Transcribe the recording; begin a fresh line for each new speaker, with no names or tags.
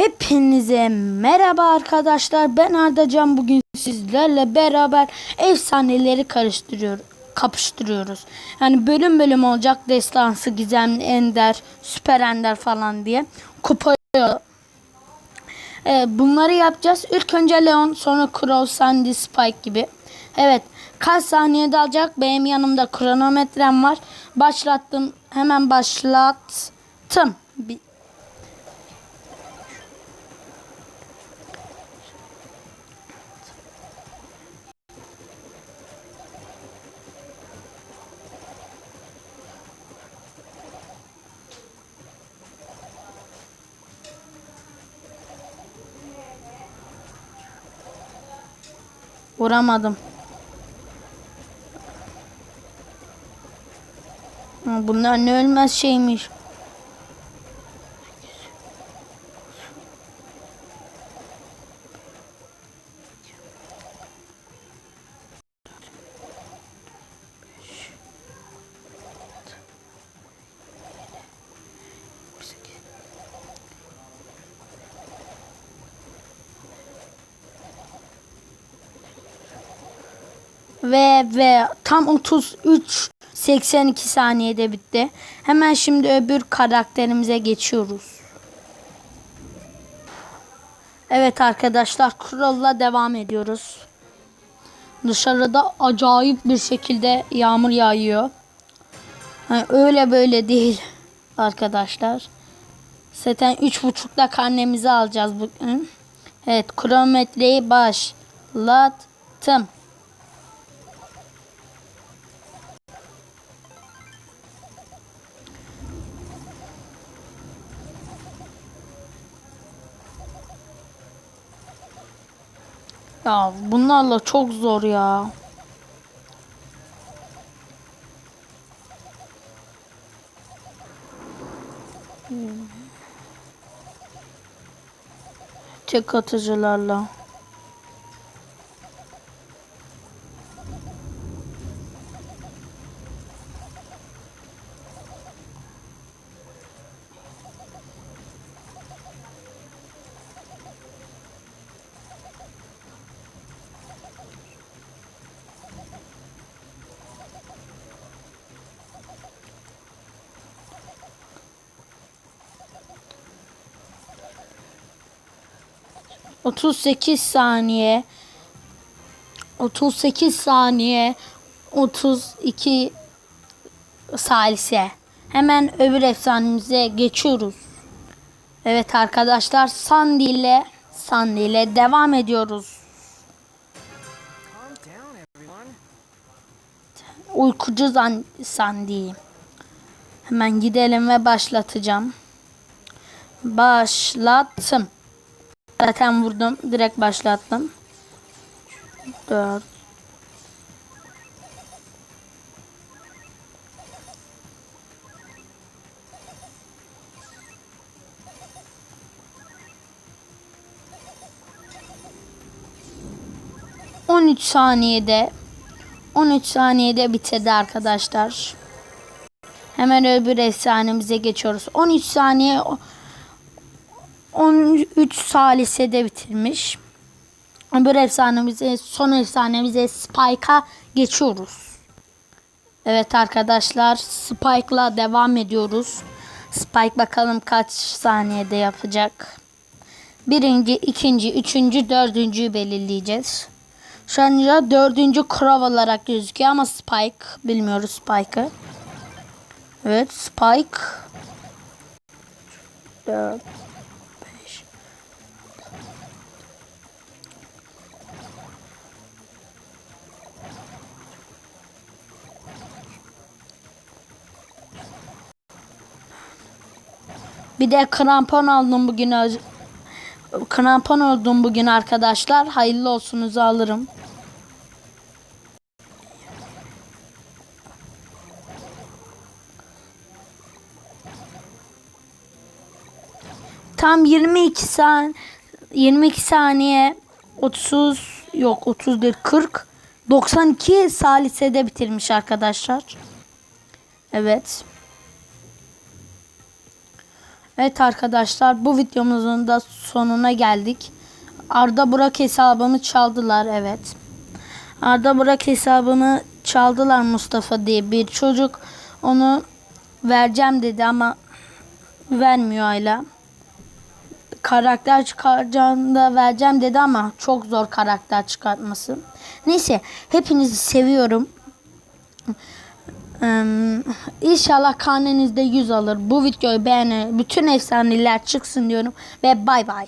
Hepinize merhaba arkadaşlar. Ben Ardacan. Bugün sizlerle beraber efsaneleri karıştırıyor, kapıştırıyoruz. Yani bölüm bölüm olacak. Destansı, Gizemli, Ender, Süper Ender falan diye. Kupa ee, bunları yapacağız. İlk önce Leon, sonra Crow, Sandy, Spike gibi. Evet. Kaç saniyede alacak? Benim yanımda kronometrem var. Başlattım. Hemen başlattım. Vuramadım. Bunlar ne ölmez şeymiş. Ve ve tam 33 82 saniyede bitti. Hemen şimdi öbür karakterimize geçiyoruz. Evet arkadaşlar Kural'la devam ediyoruz. Dışarıda acayip bir şekilde yağmur yağıyor. Yani öyle böyle değil arkadaşlar. Zaten 3.30'da karnemizi alacağız bugün. Evet kronometreyi başlattım. Ya bunlarla çok zor ya. Tek atıcılarla. Otuz sekiz saniye. Otuz sekiz saniye. Otuz iki salise. Hemen öbür efsanemize geçiyoruz. Evet arkadaşlar Sandy ile Sandy ile devam ediyoruz. Uykucu Sandy. Hemen gidelim ve başlatacağım. Başlattım. Zaten vurdum. Direkt başlattım. 4 13 saniyede 13 saniyede bitirdi arkadaşlar. Hemen öbür efsanemize geçiyoruz. 13 saniye 13 salisede bitirmiş. Öbür efsanemize, son efsanemize Spike'a geçiyoruz. Evet arkadaşlar Spike'la devam ediyoruz. Spike bakalım kaç saniyede yapacak. Birinci, ikinci, üçüncü, dördüncüyü belirleyeceğiz. Şu an ya dördüncü Crow olarak gözüküyor ama Spike bilmiyoruz Spike'ı. Evet Spike. 4 Bir de krampon aldım bugün. Krampon oldum bugün arkadaşlar. Hayırlı olsunuzu alırım. Tam 22 saniye 22 saniye 30 yok 30 değil 40 92 salisede bitirmiş arkadaşlar. Evet. Evet arkadaşlar bu videomuzun da sonuna geldik. Arda Burak hesabımı çaldılar evet. Arda Burak hesabımı çaldılar Mustafa diye bir çocuk. Onu vereceğim dedi ama vermiyor hala. Karakter çıkaracağını da vereceğim dedi ama çok zor karakter çıkartması. Neyse hepinizi seviyorum. Ee, İnşallah karnenizde 100 alır. Bu videoyu beğenin. Bütün efsaneler çıksın diyorum. Ve bay bay.